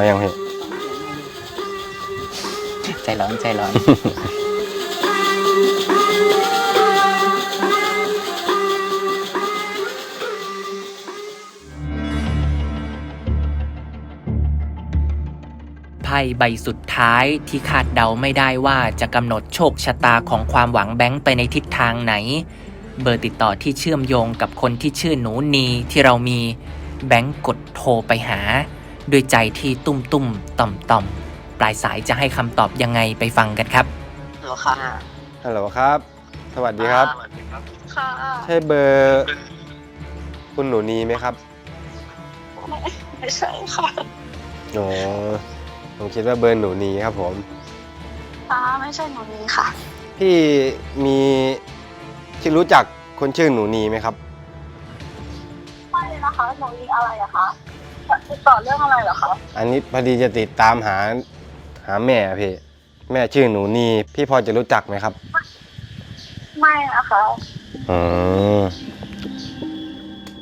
เอายังพี่ใจร้อนใจร้อน ไพ่ใบสุดท้ายที่คาดเดาไม่ได้ว่าจะกำหนดโชคชะตาของความหวังแบงค์ไปในทิศทางไหน เบอร์ติดต่อที่เชื่อมโยงกับคนที่ชื่อหนูนีที่เรามี แบงค์กดโทรไปหา ด้วยใจที่ตุ้มตุ้มต่อมต่อมปลายสายจะให้คำตอบยังไงไปฟังกันครับฮัลโหลค่ะฮัลโหลครับ สวัสดีครับ ค่ะใช่เบอร์คุณหนูนีไหมครับไม่ไม่ใช่ค่ะอ๋อผมคิดว่าเบอร์หนูนีครับผมป้าไม่ใช่หนูนี้ค่ะ พี่มีที่รู้จักคนชื่อหนูนีไหมครับไม่นะคะหนูนี้อะไรอะคะ ติดต่อเรื่องอะไรเหรอคะ อันนี้พอดีจะติดตามหาหาแม่อะพี่แม่ชื่อหนูนีพี่พอจะรู้จักไหมครับไม่นะคะอ๋อ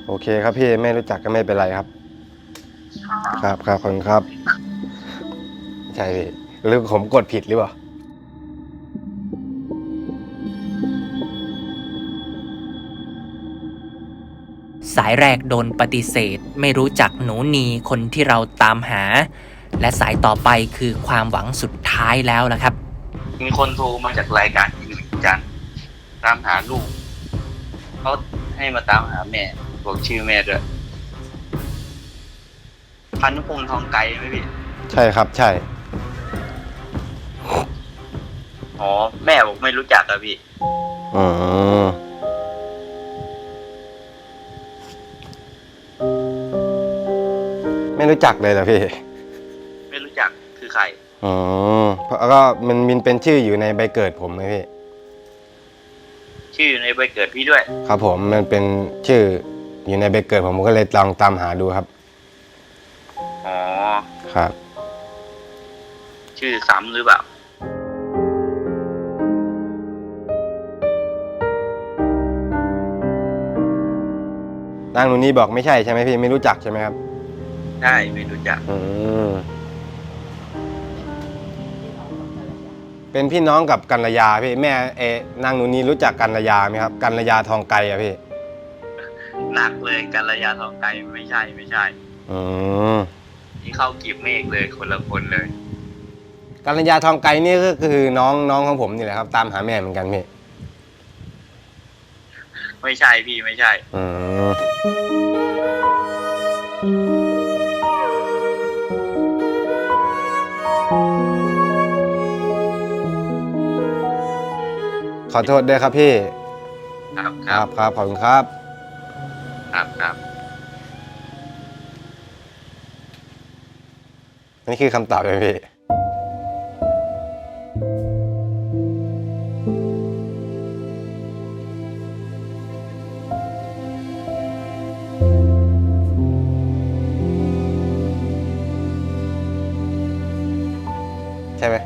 โอเคครับพี่ไม่รู้จักก็ไม่เป็นไรครับค่ะครับครับขอบคุณครับ ใช่พี่หรือผมกดผิดหรือเปล่า สายแรกโดนปฏิเสธ ไม่รู้จักหนูนีคนที่เราตามหา และสายต่อไปคือความหวังสุดท้ายแล้วละครับ มีคนโทรมาจากรายการอีกหนึ่งจันทร์ตามหาลูกเขาให้มาตามหาแม่บอกชื่อแม่ด้วยพันธุ์พงษ์ทองไกลไหมพี่ใช่ครับใช่ อ๋อ แม่บอกไม่รู้จักอะพี่อ๋อ ไม่รู้จักเลยเหรอพี่ ไม่รู้จักคือใคร อ๋อเพราะก็มันมันเป็นชื่ออยู่ในใบเกิดผมไหมพี่ ชื่ออยู่ในใบเกิดพี่ด้วย ครับผมมันเป็นชื่ออยู่ในใบเกิดผมผมก็เลยลองตามหาดูครับ อ๋อ ครับ ชื่อซ้ำหรือเปล่านางหนูนี้บอกไม่ใช่ใช่ไหมพี่ไม่รู้จักใช่ไหมครับ ใช่ไม่รู้จักอืมเป็นพี่น้องกับกัลยาพี่แม่เอะนางหนูนี้รู้จักกัลยาไหมครับกัลยาทองไกรอะพี่หนักเลยกัลยาทองไกลไม่ใช่ไม่ใช่อืมนี่เข้ากีบเมฆเลยคนละคนเลยกัลยาทองไกรนี่ก็คือน้องน้องของผมนี่แหละครับ ตามหาแม่เหมือนกันพี่ไม่ใช่พี่ไม่ใช่อืม อโทษด้วยครับพี่ ครับคครัรับบครับขอบคุณครับ ครับครับ นี่คือคำตอบเลยพี่ ใช่ไหม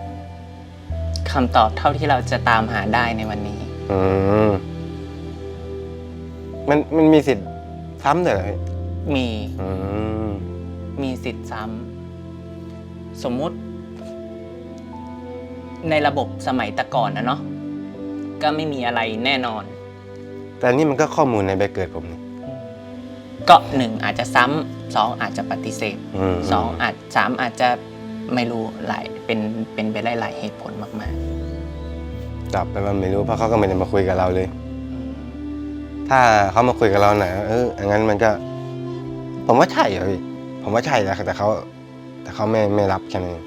คำตอบเท่าที่เราจะตามหาได้ในวันนี้ อืมมันมันมีสิทธิ์ซ้ำเลยเหรอพี่มีอืมมีสิทธิ์ซ้ำสมมุติ ในระบบสมัยแต่ก่อนนะเนาะก็ไม่มีอะไรแน่นอน แต่นี่มันก็ข้อมูลในใบเกิดผมนี่ก็หนึ่งอาจจะซ้ำสองอาจจะปฏิเสธอืมสองอาจสามอาจจะ ไม่รู้หลายเป็นเป็นไปได้หลายเหตุผลมากจับไปว่าไม่รู้เพราะเขาก็ไม่ได้มาคุยกับเราเลย ๆ ถ้าเขามาคุยกับเราหน่อยเอออย่างนั้นมันก็ ผมว่าใช่เหรอพี่ผมว่าใช่นะแต่เขา แต่เขาไม่ไม่รับแค่นั้นเอง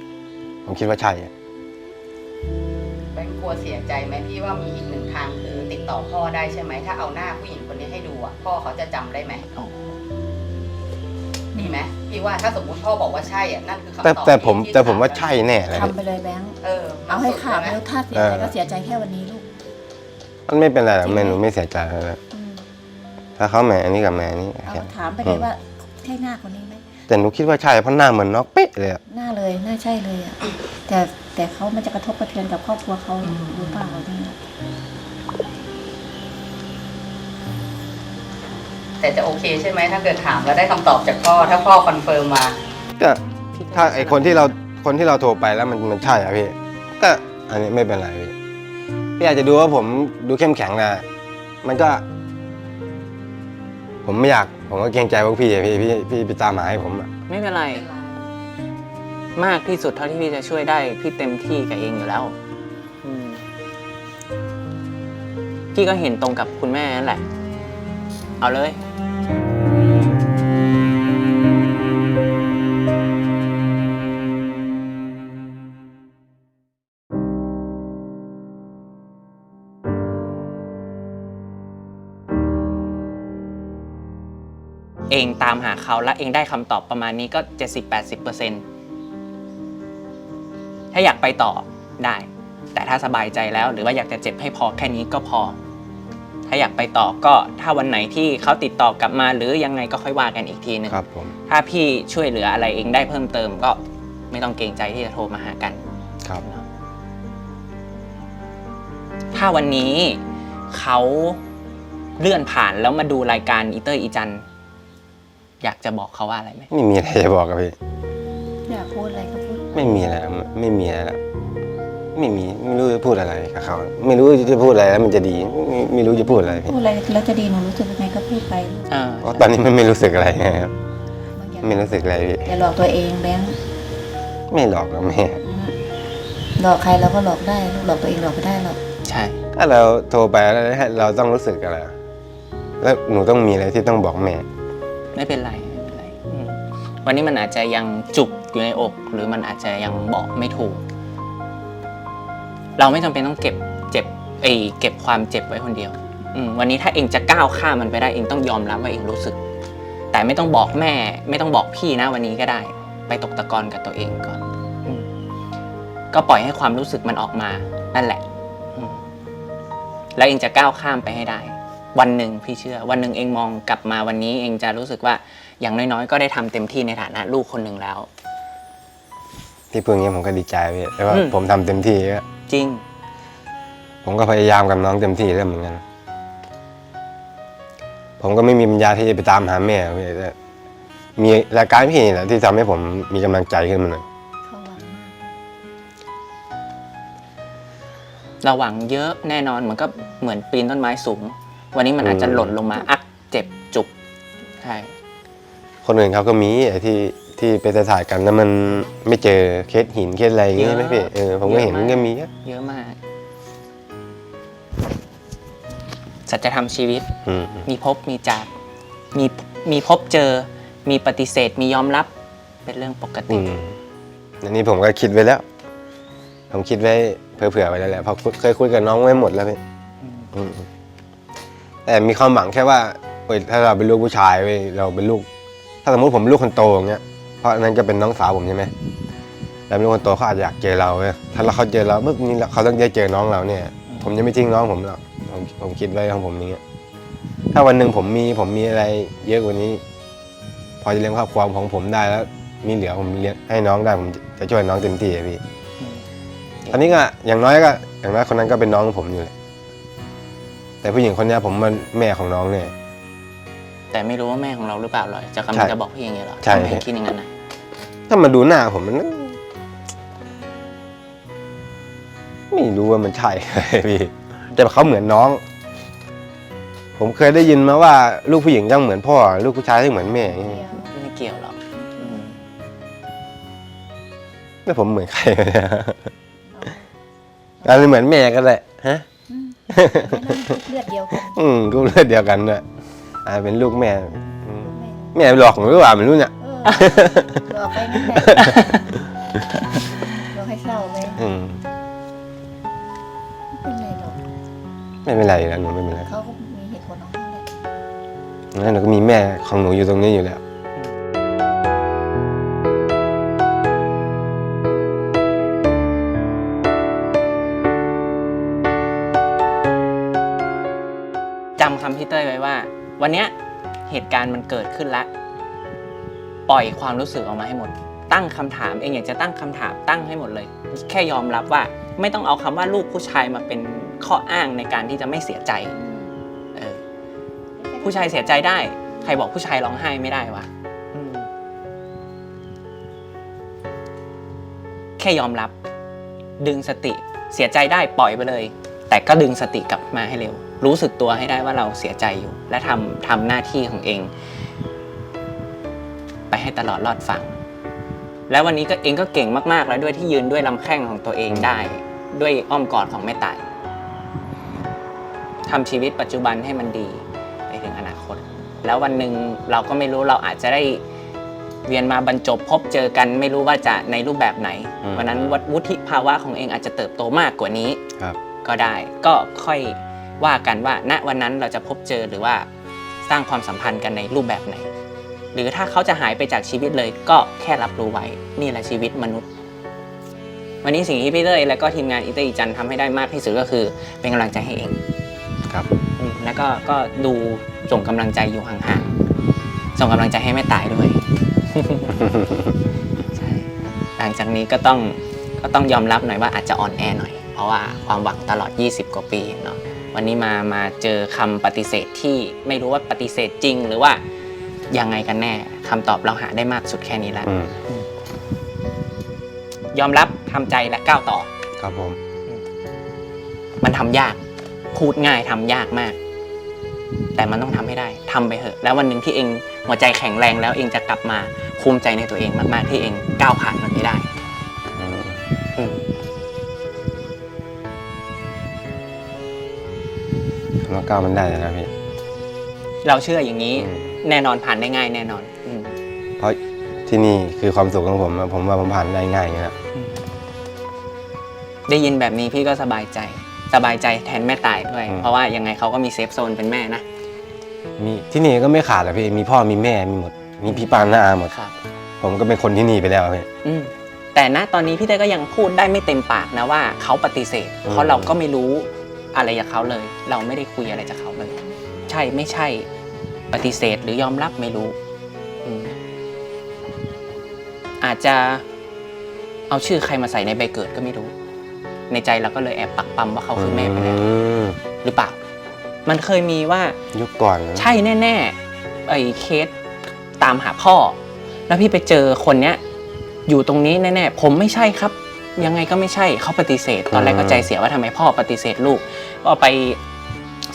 ผมคิดว่าใช่อะแบงค์กลัวเสียใจไหมพี่ว่ามีอีกหนึ่งทางคือติดต่อพ่อได้ใช่ไหมถ้าเอาหน้าผู้หญิงคนนี้ให้ดูอะพ่อเขาจะจำได้ไหมอ๋อ ดีไหมพี่ว่าถ้าสมมติพ่อบอกว่าใช่อะนั่นคือคำตอบแต่แต่ผมที่แต่ผมว่าใช่แน่เลยพี่ทำไปเลยแบงค์เออเอาให้ขาดไหมแล้วถ้าเสียใจก็เสียใจแค่วันนี้ลูกมันไม่เป็นไรหรอกแม่หนูไม่เสียใจแล้วนะอืมถ้าเขาแหม่อันนี้กับแหม่อันนี้เอาแค่ถามไปเลยว่าใช่หน้าคนนี้ไหมแต่หนูคิดว่าใช่เพราะหน้าเหมือนนกเป๊ะเลยอะหน้าเลยหน้าใช่เลยอะแต่แต่เขามันจะกระทบกระเทือนกับครอบครัวเขาหรือเปล่าเนี่ย แต่จะโอเคใช่ไหมถ้าเกิดถามแล้วได้คำตอบจากพ่อ ถ้าพ่อคอนเฟิร์มมา ก็ที่จะถ้าไอคนที่เราคนที่เราโทรไปแล้วมันมันใช่อะพี่ ก็อันนี้ไม่เป็นไรพี่พี่อาจจะดูว่าผมดูเข้มแข็งนะ มันก็ ผมไม่อยากผมก็เกรงใจพวกพี่อะพี่พี่พี่ไปตามหาให้ผมอะไม่เป็นไร มากที่สุดเท่าที่พี่จะช่วยได้พี่เต็มที่กับเองอยู่แล้วอืมพี่ก็เห็นตรงกับคุณแม่นั่นแหละ เอาเลย เองตามหาเขาแล้วเองได้คำตอบประมาณนี้ก็ 70-80%ถ้าอยากไปต่อได้ แต่ถ้าสบายใจแล้วหรือว่าอยากจะเจ็บให้พอแค่นี้ก็พอ ถ้าอยากไปต่อก็ถ้าวันไหนที่เขาติดต่อกลับมา หรือยังไงก็ค่อยว่ากันอีกทีหนึงครับผมถ้าพี่ช่วยเหลืออะไรเองได้เพิ่มเติมก็ไม่ต้องเกรงใจที่จะโทรมาหากัน ครับ ถ้าวันนี้เขาเลื่อนผ่านแล้วมาดูรายการอีเตอร์อีจันอยากจะบอกเขาว่าอะไรไหม ไม่มีอะไรจะบอกกับพี่อยากพูดอะไรก็พูด ไม่มีอะไรไม่มีอะไรแล้ว ไม่มีไม่รู้จะพูดอะไรกับเขาไม่รู้จะพูดอะไรแล้วมันจะดีไม่ไม่รู้จะพูดอะไรพี่พูดอะไรแล้วจะดีหนูรู้สึกยังไงก็พูดไปเออเพราะตอนนี้มันไม่รู้สึกอะไรไงครับบางอย่างไม่รู้สึกอะไรพี่อย่าหลอกตัวเองแบงค์ไม่หลอกหรอกแม่อืมหลอกใครเราก็หลอกได้หลอกตัวเองหลอกไม่ได้หรอกใช่ถ้าเราโทรไปแล้วเราต้องรู้สึกอะไรแล้วหนูต้องมีอะไรที่ต้องบอกแม่ ไม่เป็นไรไม่เป็นไรอืมวันนี้มันอาจจะยังจุกอยู่ในอก หรือมันอาจจะยังบอกไม่ถูก เราไม่จำเป็นต้องเก็บเจ็บไอยเก็บความเจ็บไว้คนเดียวอืมวันนี้ถ้าเองจะก้าวข้ามมันไปได้เองต้องยอมรับว่าเองรู้สึก แต่ไม่ต้องบอกแม่ ไม่ต้องบอกพี่นะวันนี้ก็ได้ ไปตกตะกอนกับตัวเองก่อนอืมก็ปล่อยให้ความรู้สึกมันออกมานั่นแหละอืมแล้วเองจะก้าวข้ามไปให้ได้ วันหนึ่งพี่เชื่อ วันหนึ่งเองมองกลับมาวันนี้ เองจะรู้สึกว่าอย่างน้อยๆ ก็ได้ทำเต็มที่ในฐานะลูกคนหนึ่งแล้ว ที่พูดอย่างนี้ผมก็ดีใจพี่แต่ว่าอืม ผมทำเต็มที่ก็ จริง ผมก็พยายามกับน้องเต็มที่แล้วเหมือนกัน ผมก็ไม่มีปัญญาที่จะไปตามหาแม่พี่แต่มีรายการพี่นี่แหละที่ทำให้ผมมีกำลังใจขึ้นมาหน่อยเขาหวังมากเราหวังเยอะแน่นอนเหมือนก็เหมือนปีนต้นไม้สูง วันนี้มันอาจจะหล่นลงมาอักเจ็บจุกใช่คนอื่นเขาก็มีไอ้ที่ ที่ไปถ่ายกันแล้วมันไม่เจอเคสหินเคสอะไรอย่างเงี้ยใช่ไหมพี่เออผมก็เห็นมันก็มีอะเยอะมาก สัจธรรมชีวิตอืมมีพบมีจาก มีมีพบเจอ มีปฏิเสธ มียอมรับ เป็นเรื่องปกอืติ มอันนี้ผมก็คิดไว้แล้ว ผมคิดไว้เผื่อๆไว้แล้วแหละเพราะเคยคุยกับน้องไว้หมดแล้วพี่อืมแต่มีความหวังแค่ว่าเอ้ยถ้าเราเป็นลูกผู้ชายเว้ยเราเป็นลูก ถ้าสมมติผมเป็นลูกคนโตอย่างเงี้ยเพ ราะอันนั้นก็เป็นน้องสาวผมใช่ไหมแล้วเป็นลูกคนโตเขาอาจจะอยากเจอเราเว้ยถ้าเราเขาเจอเราปุ๊บนี่เขาต้องได้เจอน้องเราเนี่ย ผมจะไม่ทิ้งน้องผมหรอกผมผมคิดไว้ของผมอย่างเงี้ยถ้าวันหนึ่งผมมีผมมีอะไร เยอะกว่านี้ พอจะเลี้ยงครอบครัวของผมได้แล้ว มีเหลือผมเลี้ยงให้น้องได้ผมจะช่วยน้องเต็มที่อะพี่อืมตอนนี้ก็อย่างน้อยก็ อย่างน้อยคนนั้นก็เป็นน้องผมอยู่เลยแต่ผู้หญิงคนเนี้ยผมมันแม่ของน้องเนี่ย แต่ไม่รู้ว่าแม่ของเราหรือเปล่าหรอยจะกำลัใช่งจะบอกพี่อย่างเงี้ยเหรอใช่ทำไมถึงคิดอย่างนั้นนะ ถ้ามาดูหน้าผมมันไม่รู้ว่ามันใช่พี่แต่เขาเหมือนน้อง ผมเคยได้ยินมาว่า ลูกผู้หญิงต้องเหมือนพ่อ ลูกผู้ชายต้องเหมือนแม่อย่างเดีเงี้ยยวไม่เกี่ยวหรอกอืมแล้วผมเหมือนใครเนี่ยอะไรเหมือนแม่ก็ได้ฮะอืมแม่นั่นเลือดเดียวกัน อืมก็เลือดเดียวกันด้วยอ่าเป็นลูกแม่อืมแม่แม่หลอกผมหรือเปล่าไม่รู้เนี่ย เออหลอกไปนั่นแหละหลอกให้เศร้าไปอืมไม่เป็นไรหรอกไม่เป็นไรแล้วหนูไม่เป็นไรเขาก็มีเหตุผลของเขาแหละแล้วหนูก็มีแม่ของหนูอยู่ตรงนี้อยู่แล้ว จำคำพี่เต้ยไว้ว่า วันเนี้ยเหตุการณ์มันเกิดขึ้นแล้ว ปล่อยความรู้สึกออกมาให้หมด ตั้งคำถามเองอยากจะตั้งคำถามตั้งให้หมดเลย แค่ยอมรับว่าไม่ต้องเอาคำว่าลูกผู้ชายมาเป็นข้ออ้างในการที่จะไม่เสียใจเออผู้ชายเสียใจได้ ใครบอกผู้ชายร้องไห้ไม่ได้วะอืมค่ยอมรับ ดึงสติเสียใจได้ปล่อยไปเลย แต่ก็ดึงสติกลับมาให้เร็ว รู้สึกตัวให้ได้ว่าเราเสียใจอยู่ และทำทำหน้าที่ของเอง ให้ตลอดรอดฟังแล้ววันนี้ก็เองก็เก่งมากๆแล้วด้วยที่ยืนด้วยลำแข้งของตัวเองได้ ด้วยอ้อมกอดของแม่ตายทำชีวิตปัจจุบันให้มันดีไปถึงอนาคต แล้ววันหนึ่งเราก็ไม่รู้เราอาจจะได้เวียนมาบรรจบพบเจอกันไม่รู้ว่าจะในรูปแบบไหน อืม วันนั้นวัดวุฒิภาวะของเองอาจจะเติบโตมากกว่านี้ ครับ ก็ได้ก็ค่อยว่ากันว่าณวันนั้นเราจะพบเจอหรือว่าสร้างความสัมพันธ์กันในรูปแบบไหน หรือถ้าเขาจะหายไปจากชีวิตเลยก็แค่รับรู้ไว้นี่แหละชีวิตมนุษย์ วันนี้สิ่งที่พี่เต้ยและก็ทีมงานอีเตอร์อีจันทำให้ได้มากที่สุดก็คือ เป็นกำลังใจให้เองครับอืมแล้วก็ก็ดูส่งกำลังใจอยู่ห่างๆส่งกำลังใจให้แม่ตายด้วยใช่หลังจากนี้ก็ต้องก็ต้องยอมรับหน่อยว่าอาจจะอ่อนแอหน่อย เพราะว่าความหวังตลอด 20 กว่าปีเนาะวันนี้มามาเจอคำปฏิเสธที่ไม่รู้ว่าปฏิเสธจริง หรือว่า ยังไงกันแน่คำตอบเราหาได้มากสุดแค่นี้แล้ว อืมยอมรับทำใจและก้าวต่อ ครับผม มันทำยาก พูดง่ายทำยากมาก แต่มันต้องทำให้ได้ทำไปเถอะ แล้ววันหนึ่งที่เองหัวใจแข็งแรงแล้วเองจะกลับมาภูมิใจในตัวเองมากๆที่เองก้าวผ่านมันไปได้ อืมอืมแล้วก้าวมันได้เลยนะพี่ เราเชื่ออย่างนี้อืมแน่นอนผ่านได้ง่ายแน่นอนอืมเพราะที่นี่คือความสุขของผมอะผมว่าผมผ่านได้ง่ายอย่างเงี้ยครับได้ยินแบบนี้พี่ก็สบายใจ สบายใจแทนแม่ตายด้วย เพราะว่ายังไงเขาก็มีเซฟโซนเป็นแม่นะมีที่นี่ก็ไม่ขาดหรอกพี่มีพ่อมีแม่มีหมด มีพี่ปานน้าอาหมด ครับ ผมก็เป็นคนที่นี่ไปแล้วพี่ อืมแต่ณตอนนี้พี่เต้ยก็ยังพูดได้ไม่เต็มปากนะว่าเขาปฏิเสธ อืม เพราะเราก็ไม่รู้อะไรจากเขาเลย เราไม่ได้คุยอะไรจากเขาเลย ใช่ไม่ใช่ ปฏิเสธหรือยอมรับไม่รู้อืมอาจจะเอาชื่อใครมาใส่ในใบเกิดก็ไม่รู้ ในใจเราก็เลยแอบปักปั๊มว่าเขาคือแม่ไปแล้วมหรือเปล่า มันเคยมีว่ายุคก่อนนะใช่แน่ๆไอ้เคสตามหาพ่อ แล้วพี่ไปเจอคนเนี้ย อยู่ตรงนี้แน่ๆผมไม่ใช่ครับ ยังไงก็ไม่ใช่เขาปฏิเสธ ตอนแรกก็ใจเสียว่าทำไมพ่อปฏิเสธลูกก็ไป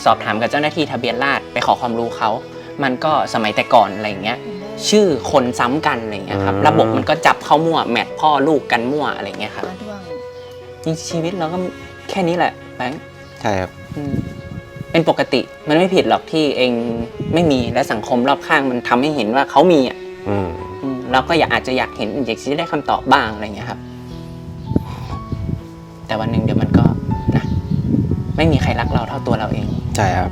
สอบถามกับเจ้าหน้าที่ทะเบียนราษฎร์ไปขอความรู้เขา มันก็สมัยแต่ก่อนอะไรอย่างเงี้ยชื่อคนซ้ำกันอะไรอย่างเงี้ยครับ ระบบมันก็จับเข้ามั่วแมทพ่อลูกกันมั่วอะไรอย่างเงี้ยครับก็ด้วงจริงๆชีวิตเราก็แค่นี้แหละแบงค์ใช่ครับ อืมเป็นปกติมันไม่ผิดหรอกที่เองไม่มีและสังคมรอบข้างมันทำให้เห็นว่าเขามีอะอืมอืมเราก็อยากอาจจะอยากเห็นอยากจะได้คำตอบบ้างอะไรอย่างเงี้ยครับ แต่วันหนึ่งเดี๋ยวมันก็นะไม่มีใครรักเราเท่าตัวเราเอง ใช่ครับ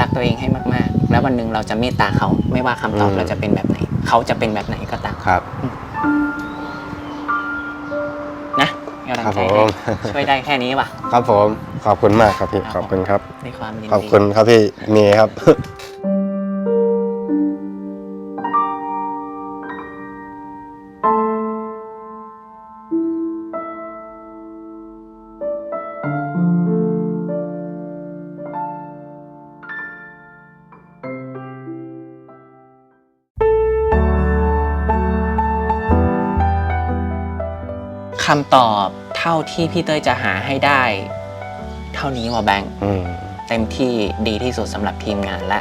รักตัวเองให้มากๆ แล้ววันหนึ่งเราจะเมตตาเขาไม่ว่าคำตอบอืมเราจะเป็นแบบไหน เขาจะเป็นแบบไหนก็ตามครับนะกำลังครับใจผมให้ช่วยได้แค่นี้ว่ะ ครับผม ขอบคุณมากครับพี่ครับขอบคุณครับด้วยความยินดีขอบคุณครับพี่เมย์ครับ ตอบเท่าที่พี่เต้ยจะหาให้ได้ เท่านี้ว่ะแบงค์อืม เต็มที่ดีที่สุดสำหรับทีมงานและ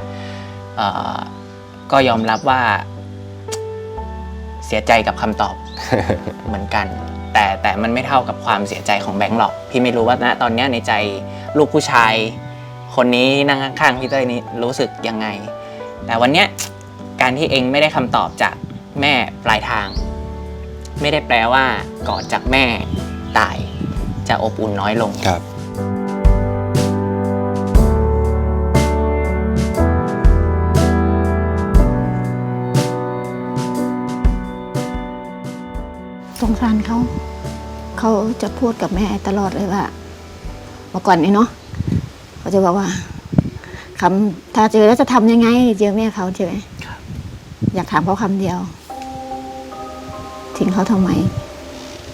เอ่อก็ยอมรับว่า เสียใจกับคำตอบ เหมือนกัน แต่แต่มันไม่เท่ากับความเสียใจของแบงค์หรอก พี่ไม่รู้ว่าณตอนเนี้ยในใจลูกผู้ชาย คนนี้นั่งข้างๆพี่เต้ยนี้รู้สึกยังไง แต่วันเนี้ยการที่เองไม่ได้คำตอบจากแม่ปลายทาง ไม่ได้แปลว่ากอดจากแม่ตาย จะอบอุ่นน้อยลง ครับ สงสารเขา เขาจะพูดกับแม่ตลอดเลยว่าเมื่อก่อนนี้เนาะเขาจะบอกว่าคำถ้าเจอแล้วจะทำยังไง เจอแม่เขาใช่ไหมอยากถามเขาคำเดียว ทิ้งเขาทำไม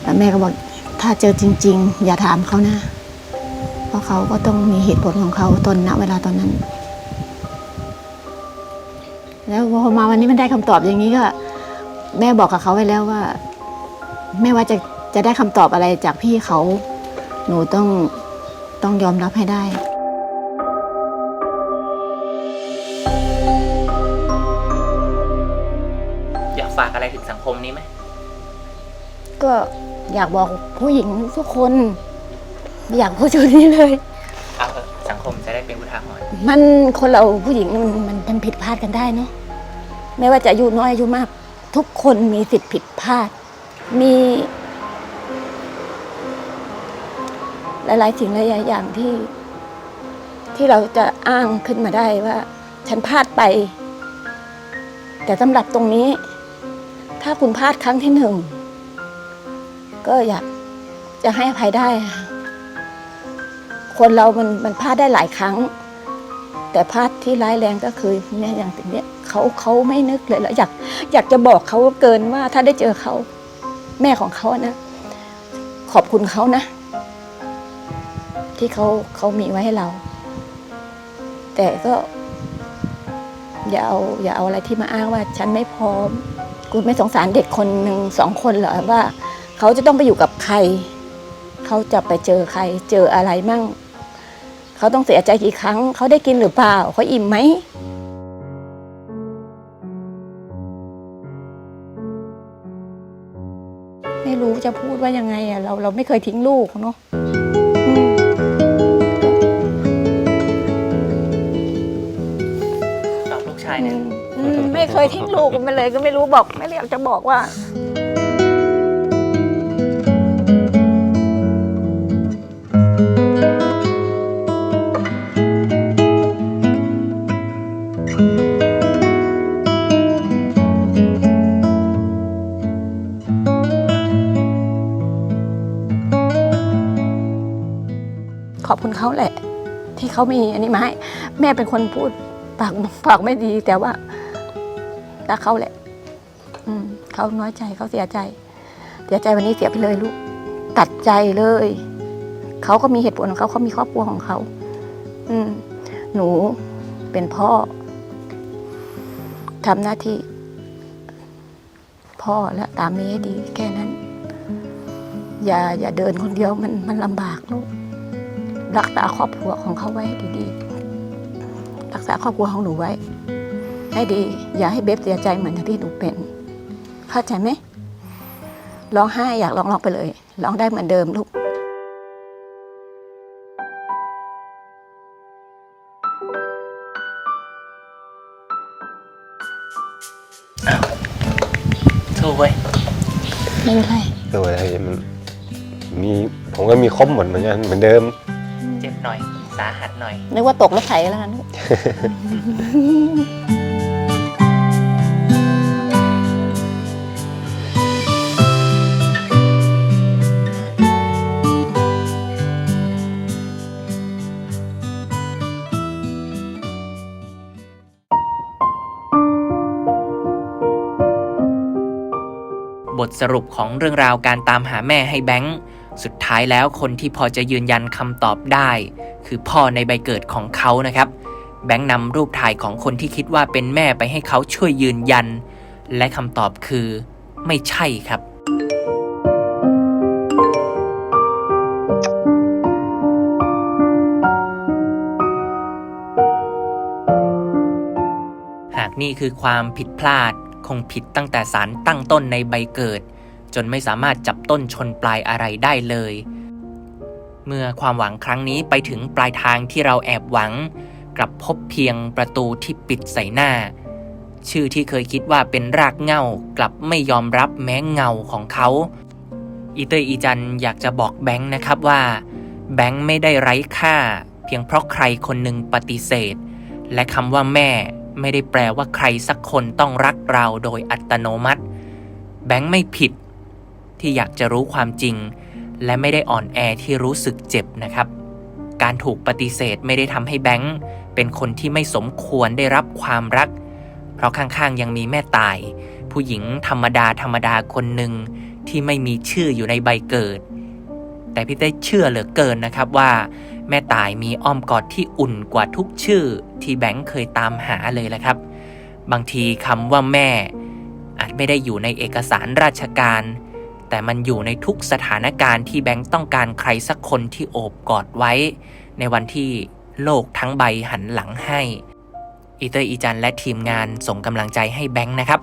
แล้วแม่ก็บอกถ้าเจอจริง ๆ อย่าถามเขานะ เพราะเขาก็ต้องมีเหตุผลของเขาตอนณเวลาตอนนั้น แล้วพอมาวันนี้มันได้คำตอบอย่างนี้ก็ แม่บอกกับเขาไว้แล้วว่า ไม่ว่าจะจะได้คำตอบอะไรจากพี่เขา หนูต้องต้องยอมรับให้ได้อยากฝากอะไรถึงสังคมนี้ไหม ก็อยากบอกผู้หญิงทุกคนไม่อยากพูดจุดนี้เลย เอาเถอะสังคมจะได้เป็นอุทาหรณ์มันคนเราผู้หญิงมันมันมันผิดพลาดกันได้เนาะไม่ว่าจะอายุน้อยอายุมาก ทุกคนมีสิทธิ์ผิดพลาด มี หลายๆสิ่งหลายๆอย่างที่ ที่เราจะอ้างขึ้นมาได้ว่า ฉันพลาดไป แต่สำหรับตรงนี้ ถ้าคุณพลาดครั้งที่หนึ่ง ก็อยากจะให้อภัยได้ คนเรามันมันพลาดได้หลายครั้ง แต่พลาดที่ร้ายแรงก็คือเนี่ยอย่างเนี้ยเขาเขาไม่นึกเลยแล้วอยากอยากจะบอกเขาเกินว่าถ้าได้เจอเขาแม่ของเขานะ ขอบคุณเขานะ ที่เขาเขามีไว้ให้เรา แต่ก็ อย่าเอาอย่าเอาอะไรที่มาอ้างว่า ฉันไม่พร้อม คุณไม่สงสารเด็กคนหนึ่งสองคนเหรอว่า เขาจะต้องไปอยู่กับใคร เขาจะไปเจอใคร เจออะไรมั่ง เขาต้องเสียใจกี่ครั้ง เขาได้กินหรือเปล่า เขาอิ่มไหมไม่รู้จะพูดว่ายังไงอะเราเราไม่เคยทิ้งลูกเนาะอืมตอบลูกชายอืเนี่ยมอืมไม่เคยทิ้งลูกมันเลยก็ไม่รู้บอก ไม่ได้อยากจะบอกว่า เขามีอันนี้มาให้แม่เป็นคนพูดปากปากไม่ดี แต่ว่ารักเขาแหละ อืมเขาน้อยใจเขาเสียใจ เสียใจวันนี้เสียไปเลยลูก ตัดใจเลยเขาก็มีเหตุผลของเขาเขามีครอบครัวของเขาอืม หนูเป็นพ่อทำหน้าที่ พ่อและตามนี้ให้ดี แค่นั้น อย่าอย่าเดินคนเดียวมันมันลำบากลูก รักษาครอบครัวของเขาไว้ให้ดีๆ รักษาครอบครัวของหนูไว้ ให้ดี อย่าให้เบบเสียใจเหมือนอย่างที่หนูเป็น เข้าใจไหมร้องไห้อยากร้องร้องไปเลยร้องได้เหมือนเดิมลูกสู้เว้ยไม่เป็นไรตัวอะไรมันมีผมก็มีครบหมดเหมือนกันเหมือนเดิมเจ็บหน่อย สาหัสหน่อย นึกว่าตกรถไถแล้วกันลูกบทสรุปของเรื่องราวการตามหาแม่ให้แบงค์ สุดท้ายแล้วคนที่พอจะยืนยันคำตอบได้ คือพ่อในใบเกิดของเขานะครับ แบงค์นำรูปถ่ายของคนที่คิดว่าเป็นแม่ไปให้เขาช่วยยืนยัน และคำตอบคือ ไม่ใช่ครับหากนี่คือความผิดพลาดคงผิดตั้งแต่สารตั้งต้นในใบเกิด จนไม่สามารถจับต้นชนปลายอะไรได้เลย เมื่อความหวังครั้งนี้ไปถึงปลายทางที่เราแอบหวัง กลับพบเพียงประตูที่ปิดใส่หน้า ชื่อที่เคยคิดว่าเป็นรากเหง้ากลับไม่ยอมรับแม้เงาของเขาอีเตยอีจันอยากจะบอกแบงค์นะครับว่า แบงค์ไม่ได้ไร้ค่า เพียงเพราะใครคนหนึ่งปฏิเสธ และคำว่าแม่ไม่ได้แปลว่าใครสักคนต้องรักเราโดยอัตโนมัติ แบงค์ไม่ผิด ที่อยากจะรู้ความจริง และไม่ได้อ่อนแอที่รู้สึกเจ็บนะครับ การถูกปฏิเสธไม่ได้ทำให้แบงค์เป็นคนที่ไม่สมควรได้รับความรัก เพราะข้างๆยังมีแม่ตาย ผู้หญิงธรรมดาธรรมดาคนหนึ่งที่ไม่มีชื่ออยู่ในใบเกิด แต่พี่เต้เชื่อเหลือเกินนะครับว่า แม่ตายมีอ้อมกอดที่อุ่นกว่าทุกชื่อ ที่แบงค์เคยตามหาเลยแหละครับ บางทีคำว่าแม่ อาจไม่ได้อยู่ในเอกสารราชการ แต่มันอยู่ในทุกสถานการณ์ที่แบงค์ต้องการใครสักคนที่โอบกอดไว้ ในวันที่โลกทั้งใบหันหลังให้ อีเตอร์อีจันและทีมงานส่งกำลังใจให้แบงค์นะครับ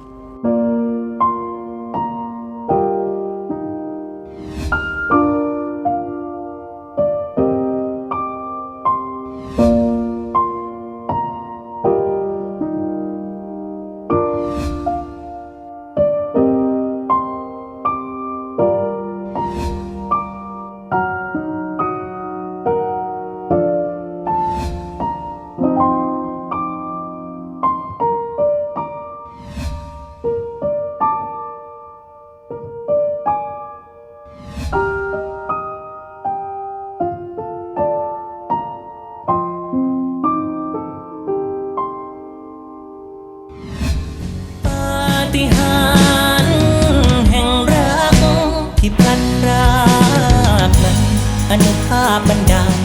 บันดาล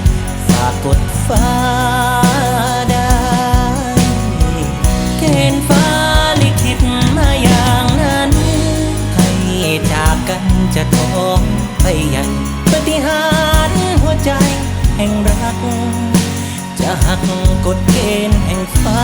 ฝากกดฟ้าได้เกณฑ์ฟ้าลิขิตมาอย่างนั้น ให้จากกันจะทองไปใหญ่ปฏิหารหัวใจแห่งรัก จะหักกฎเกณฑ์แห่งฟ้า